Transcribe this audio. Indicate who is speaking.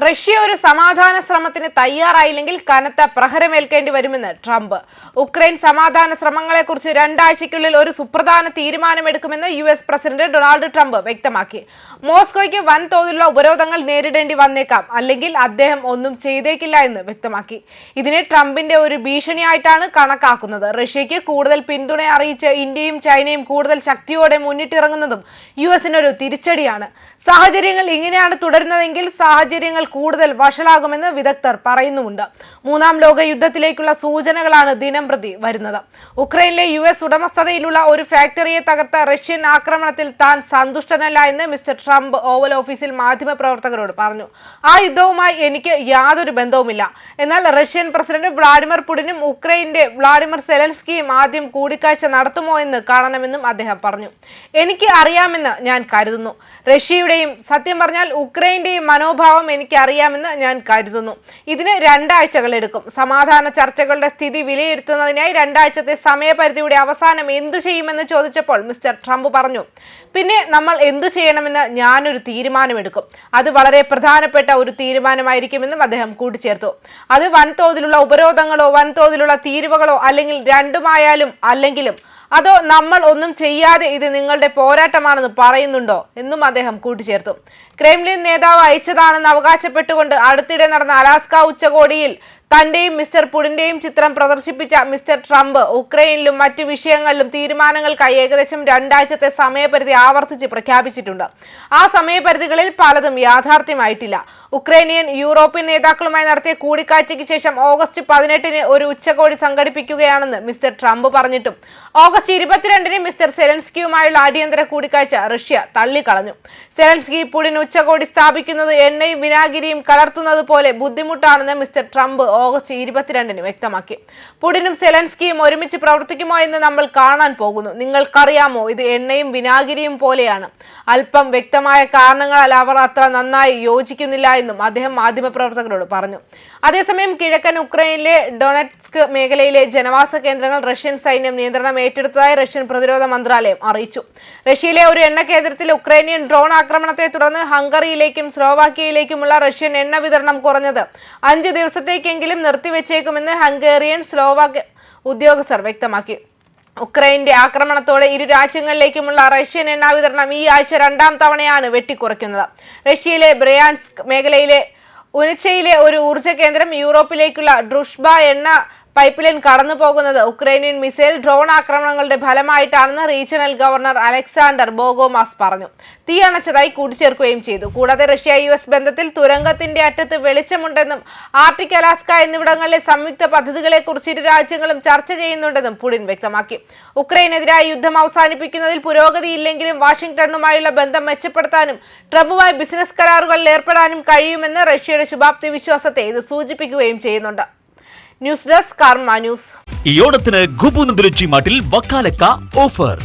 Speaker 1: Russia ഒരു സമാധാന ശ്രമത്തിന് തയ്യാറായില്ലെങ്കിൽ കനത്ത പ്രഹരമേൽക്കേണ്ടി വരുമെന്ന് ട്രംപ്. ഉക്രൈൻ സമാധാന ശ്രമങ്ങളെക്കുറിച്ച് രണ്ടാഴ്ചയ്ക്കുള്ളിൽ ഒരു സുപ്രധാന തീരുമാനമെടുക്കുമെന്ന് U S president Donald Trump വ്യക്തമാക്കി. മോസ്കോയ്ക്ക് വൻതോതിലുള്ള ഉപരോധങ്ങൾ നേരിടേണ്ടി വന്നേക്കാം അല്ലെങ്കിൽ അദ്ദേഹം ഒന്നും ചെയ്തേക്കില്ല എന്ന് വ്യക്തമാക്കി. ഇതിനെ ട്രംപിന്റെ ഒരു ഭീഷണിയായിട്ടാണ് കണക്കാക്കുന്നത്. റഷ്യയ്ക്ക് കൂടുതൽ പിന്തുണ അറിയിച്ച് ഇന്ത്യയും ചൈനയും കൂടുതൽ ശക്തിയോടെ മുന്നിട്ടിറങ്ങുന്നതും യു എസിനൊരു തിരിച്ചടിയാണ്. സാഹചര്യങ്ങൾ ഇങ്ങനെയാണ് തുടരുന്നതെങ്കിൽ സാഹചര്യങ്ങൾ കൂടുതൽ വഷളാകുമെന്ന് വിദഗ്ധർ പറയുന്നുമുണ്ട്. മൂന്നാം ലോക യുദ്ധത്തിലേക്കുള്ള സൂചനകളാണ് ദിനം പ്രതി വരുന്നത്. ഉക്രൈനിലെ യു എസ് ഉടമസ്ഥതയിലുള്ള ഒരു ഫാക്ടറിയെ തകർത്ത റഷ്യൻ ആക്രമണത്തിൽ താൻ സന്തുഷ്ടനല്ല എന്ന് മിസ്റ്റർ ട്രംപ് ഓവൽ ഓഫീസിൽ മാധ്യമപ്രവർത്തകരോട് പറഞ്ഞു. ആ യുദ്ധവുമായി എനിക്ക് യാതൊരു ബന്ധവുമില്ല. എന്നാൽ റഷ്യൻ പ്രസിഡന്റ് വ്ളാഡിമിർ പുടിനും ഉക്രൈന്റെ വ്ളാഡിമിർ സെലൻസ്കിയും ആദ്യം കൂടിക്കാഴ്ച നടത്തുമോ എന്ന് കാണണമെന്നും അദ്ദേഹം പറഞ്ഞു. എനിക്ക് അറിയാമെന്ന് ഞാൻ കരുതുന്നു. റഷ്യയുടെയും സത്യം പറഞ്ഞാൽ ഉക്രൈന്റെയും മനോഭാവം എനിക്ക് അറിയാമെന്ന് ഞാൻ കരുതുന്നു. ഇതിന് രണ്ടാഴ്ചകൾ എടുക്കും. സമാധാന ചർച്ചകളുടെ സ്ഥിതി വിലയിരുത്തുന്നതിനായി രണ്ടാഴ്ചത്തെ സമയപരിധിയുടെ അവസാനം എന്തു ചെയ്യുമെന്ന് ചോദിച്ചപ്പോൾ മിസ്റ്റർ ട്രംപ് പറഞ്ഞു പിന്നെ നമ്മൾ എന്തു ചെയ്യണമെന്ന് ഞാനൊരു തീരുമാനമെടുക്കും. അത് വളരെ പ്രധാനപ്പെട്ട ഒരു തീരുമാനമായിരിക്കുമെന്നും അദ്ദേഹം കൂട്ടിച്ചേർത്തു. അത് വൻതോതിലുള്ള ഉപരോധങ്ങളോ വൻതോതിലുള്ള തീരുവകളോ അല്ലെങ്കിൽ രണ്ടുമായാലും അല്ലെങ്കിലും അതോ നമ്മൾ ഒന്നും ചെയ്യാതെ ഇത് നിങ്ങളുടെ പോരാട്ടമാണെന്ന് പറയുന്നുണ്ടോ? എന്നും അദ്ദേഹം കൂട്ടിച്ചേർത്തു. ക്രെംലിൻ നേതാവ് അയച്ചതാണെന്ന് അവകാശപ്പെട്ടുകൊണ്ട് അടുത്തിടെ നടന്ന അലാസ്ക ഉച്ചകോടിയിൽ തന്റെയും മിസ്റ്റർ പുടിന്റെയും ചിത്രം പ്രദർശിപ്പിച്ച മിസ്റ്റർ ട്രംപ് ഉക്രൈനിലും മറ്റു വിഷയങ്ങളിലും തീരുമാനങ്ങൾക്കായി ഏകദേശം രണ്ടാഴ്ചത്തെ സമയപരിധി ആവർത്തിച്ച് പ്രഖ്യാപിച്ചിട്ടുണ്ട്. ആ സമയപരിധികളിൽ പലതും യാഥാർത്ഥ്യമായിട്ടില്ല. ഉക്രൈനിയൻ യൂറോപ്യൻ നേതാക്കളുമായി നടത്തിയ കൂടിക്കാഴ്ചയ്ക്ക് ശേഷം ഓഗസ്റ്റ് പതിനെട്ടിന് ഒരു ഉച്ചകോടി സംഘടിപ്പിക്കുകയാണെന്ന് മിസ്റ്റർ ട്രംപ് പറഞ്ഞിട്ടും ഓഗസ്റ്റ് ഇരുപത്തിരണ്ടിന് മിസ്റ്റർ സെലൻസ്കിയുമായുള്ള അടിയന്തര കൂടിക്കാഴ്ച റഷ്യ തള്ളിക്കളഞ്ഞു. സെലൻസ്കി പുടിൻ ഉച്ചകോടി സ്ഥാപിക്കുന്നത് എണ്ണയും വിനാഗിരിയും കലർത്തുന്നത് പോലെ ബുദ്ധിമുട്ടാണെന്ന് മിസ്റ്റർ ട്രംപ് ഓഗസ്റ്റ് ഇരുപത്തിരണ്ടിന് വ്യക്തമാക്കി. പുടിനും സെലൻസ്കിയും ഒരുമിച്ച് പ്രവർത്തിക്കുമോ എന്ന് നമ്മൾ കാണാൻ പോകുന്നു. നിങ്ങൾക്കറിയാമോ ഇത് എണ്ണയും വിനാഗിരിയും പോലെയാണ്. അല്പം വ്യക്തമായ കാരണങ്ങളാൽ അവർ അത്ര നന്നായി യോജിക്കുന്നില്ല എന്നും അദ്ദേഹം മാധ്യമപ്രവർത്തകരോട് പറഞ്ഞു. അതേസമയം കിഴക്കൻ ഉക്രൈനിലെ ഡൊണറ്റ്സ്ക് മേഖലയിലെ ജനവാസ കേന്ദ്രങ്ങൾ റഷ്യൻ സൈന്യം നിയന്ത്രണം ഏറ്റെടുത്തതായി റഷ്യൻ പ്രതിരോധ മന്ത്രാലയം അറിയിച്ചു. റഷ്യയിലെ ഒരു എണ്ണ കേന്ദ്രത്തിൽ ഉക്രൈനിയൻ ഡ്രോൺ ആക്രമണത്തെ തുടർന്ന് ഹംഗറിയിലേക്കും സ്ലോവാക്കിയയിലേക്കുമുള്ള റഷ്യൻ എണ്ണ വിതരണം കുറഞ്ഞത് അഞ്ച് ദിവസത്തേക്കെങ്കിലും നിർത്തിവെച്ചേക്കുമെന്ന് ഹംഗേറിയൻ സ്ലോവാക്യ ഉദ്യോഗസ്ഥർ വ്യക്തമാക്കി. ഉക്രൈന്റെ ആക്രമണത്തോടെ ഇരു രാജ്യങ്ങളിലേക്കുമുള്ള റഷ്യൻ എണ്ണ വിതരണം ഈ ആഴ്ച രണ്ടാം തവണയാണ് വെട്ടിക്കുറയ്ക്കുന്നത്. റഷ്യയിലെ ബ്രയാൻസ്ക് മേഖലയിലെ ഉനിച്ചയിലെ ഒരു ഊർജ കേന്ദ്രം യൂറോപ്പിലേക്കുള്ള ഡ്രുഷ്ബ എണ്ണ പൈപ്പ് ലൈൻ കടന്നു പോകുന്നത് ഉക്രൈനിയൻ മിസൈൽ ഡ്രോൺ ആക്രമണങ്ങളുടെ ഫലമായിട്ടാണെന്ന് റീജിയണൽ ഗവർണർ അലക്സാണ്ടർ ബോഗോമാസ് പറഞ്ഞു. തീ അണച്ചതായി കൂട്ടിച്ചേർക്കുകയും ചെയ്തു. കൂടാതെ റഷ്യ യു എസ് ബന്ധത്തിൽ തുരങ്കത്തിന്റെ അറ്റത്ത് വെളിച്ചമുണ്ടെന്നും ആർട്ടിക് അലാസ്ക എന്നിവിടങ്ങളിലെ സംയുക്ത പദ്ധതികളെക്കുറിച്ച് ഇരു രാജ്യങ്ങളും ചർച്ച ചെയ്യുന്നുണ്ടെന്നും പുടിൻ വ്യക്തമാക്കി. ഉക്രൈനെതിരായ യുദ്ധം അവസാനിപ്പിക്കുന്നതിൽ പുരോഗതിയില്ലെങ്കിലും വാഷിംഗ്ടണുമായുള്ള ബന്ധം മെച്ചപ്പെടുത്താനും ട്രംപുമായി ബിസിനസ് കരാറുകളിൽ ഏർപ്പെടാനും കഴിയുമെന്ന് റഷ്യയുടെ ശുഭാപ്തി വിശ്വാസത്തെ ഇത് സൂചിപ്പിക്കുകയും ചെയ്യുന്നുണ്ട്. News desk Karma news.
Speaker 2: ഈ ഓണത്തിന് ഗുബു രുചി മാട്ടിൽ വക്കാലക്ക ഓഫർ.